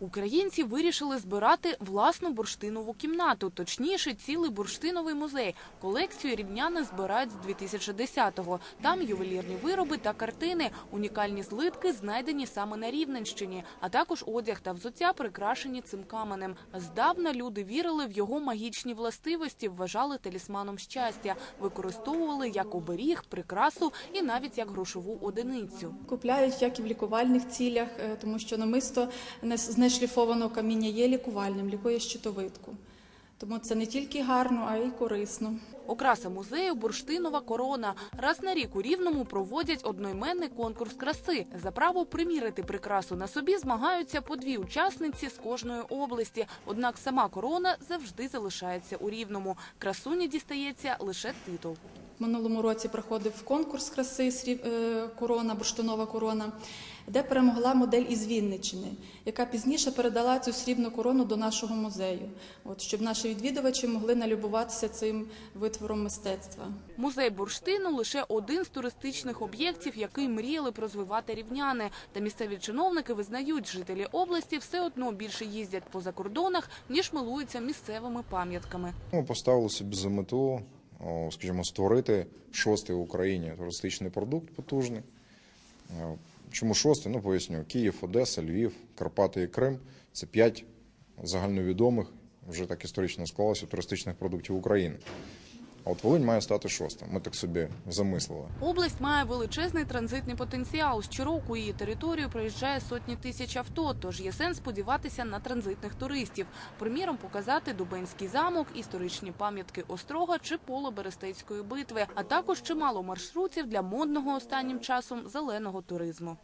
Українці вирішили збирати власну бурштинову кімнату, точніше, цілий бурштиновий музей. Колекцію рівняни збирають з 2010-го. Там ювелірні вироби та картини. Унікальні злитки знайдені саме на Рівненщині, а також одяг та взуття прикрашені цим каменем. Здавна люди вірили в його магічні властивості, вважали талісманом щастя, використовували як оберіг, прикрасу і навіть як грошову одиницю. Купляють як і в лікувальних цілях, е, тому що намисто не- з нешліфованого каміння є лікувальним, лікує щитовидку. Тому це не тільки гарно, а й корисно. Окраса музею бурштинова корона. Раз на рік у Рівному проводять одноіменний конкурс краси. За право примірити прикрасу на собі змагаються по дві учасниці з кожної області. Однак сама корона завжди залишається у Рівному. Красуні дістається лише титул. В минулому році проходив конкурс краси «Сріб- е, корона, бурштинова корона, де перемогла модель із Вінниччини, яка пізніше передала цю срібну корону до нашого музею, от, щоб наші відвідувачі могли налюбуватися цим витвором мистецтва. Музей бурштину лише один з туристичних об'єктів, який мріяли б розвивати рівняни. Та місцеві чиновники визнають, жителі області все одно більше їздять по закордонах, ніж милуються місцевими пам'ятками. Ми поставили собі за мету, скажімо, створити шостий в Україні туристичний продукт потужний. Е, Чому шостий? Ну, поясню. Київ, Одеса, Львів, Карпати і Крим це п'ять загальновідомих, вже так історично склалося, туристичних продуктів України. От Волинь має стати шостим. Ми так собі замислили. Область має величезний транзитний потенціал. Щороку її територію проїжджає сотні тисяч авто, тож є сенс сподіватися на транзитних туристів. Приміром, показати Дубенський замок, історичні пам'ятки Острога чи поле Берестейської битви, а також чимало маршрутів для модного останнім часом зеленого туризму.